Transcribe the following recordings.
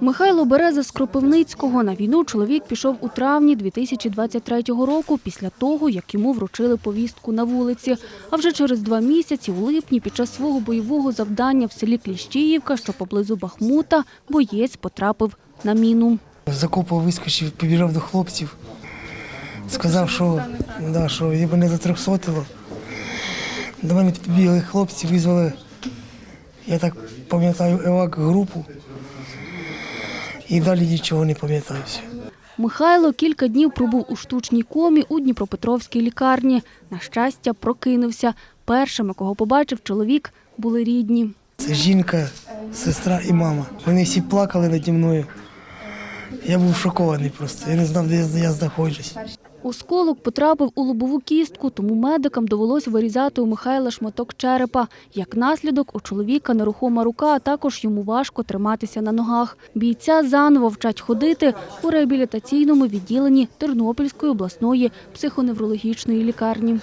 Михайло Береза з Кропивницького. На війну чоловік пішов у травні 2023 року після того, як йому вручили повістку на вулиці. А вже через два місяці, у липні, під час свого бойового завдання в селі Кліщіївка, що поблизу Бахмута, боєць потрапив на міну. З вискочив, побіжав до хлопців. Сказав, що, да, що я мене затрьохсотило. До мене підбігли хлопці, визвали, я так пам'ятаю, евак групу. І далі нічого не пам'ятаюся. Михайло кілька днів пробув у штучній комі у Дніпропетровській лікарні. На щастя, прокинувся. Першими, кого побачив чоловік, були рідні. Це жінка, сестра і мама. Вони всі плакали наді мною. Я був шокований просто. Я не знав, де я- знаходжусь. Осколок потрапив у лобову кістку, тому медикам довелось вирізати у Михайла шматок черепа. Як наслідок, у чоловіка нерухома рука, а також йому важко триматися на ногах. Бійця заново вчать ходити у реабілітаційному відділенні Тернопільської обласної психоневрологічної лікарні.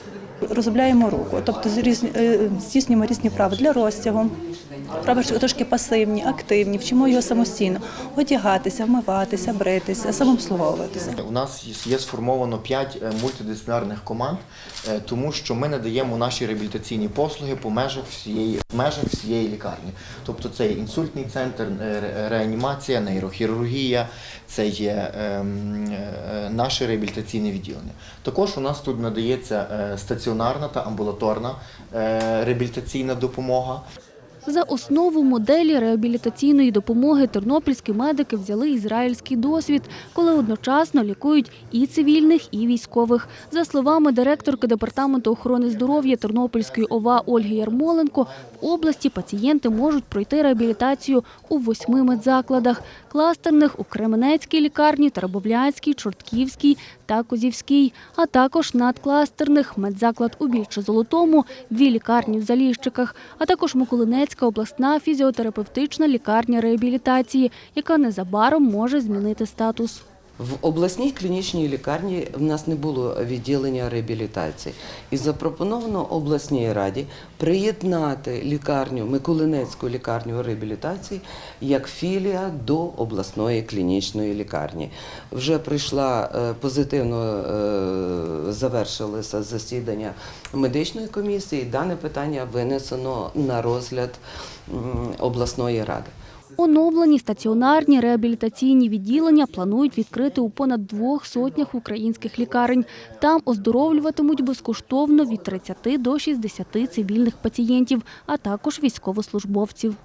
Розробляємо руку, тобто е, здійснюємо різні вправи для розтягу. Вправи трошки пасивні, активні, вчимо його самостійно одягатися, вмиватися, бритися, самообслуговуватися. У нас є сформовано 5 мультидисциплінарних команд, е, тому що ми надаємо наші реабілітаційні послуги по межах всієї межах всієї лікарні. Тобто це є інсультний центр, е, реанімація, нейрохірургія, це є ем, е, наше реабілітаційне відділення. Також у нас тут надається е, стаціонарна та амбулаторна е, реабілітаційна допомога. За основу моделі реабілітаційної допомоги тернопільські медики взяли ізраїльський досвід, коли одночасно лікують і цивільних, і військових. За словами директорки департаменту охорони здоров'я Тернопільської ОВА Ольги Ярмоленко, в області пацієнти можуть пройти реабілітацію у восьми медзакладах – кластерних у Кременецькій лікарні, Теребовлянській, Чортківській та Козівській, а також надкластерних медзаклад у Більче-Золотому, дві лікарні в Заліщиках, а також Миколинецька обласна фізіотерапевтична лікарня реабілітації, яка незабаром може змінити статус. В обласній клінічній лікарні в нас не було відділення реабілітації. І запропоновано обласній раді приєднати лікарню, Миколинецьку лікарню реабілітації як філія до обласної клінічної лікарні. Вже прийшла е, позитивно е, завершилося засідання медичної комісії. Дане питання винесено на розгляд обласної ради. Оновлені стаціонарні реабілітаційні відділення планують відкрити у понад двох сотнях українських лікарень. Там оздоровлюватимуть безкоштовно від 30 до 60 цивільних пацієнтів, а також військовослужбовців.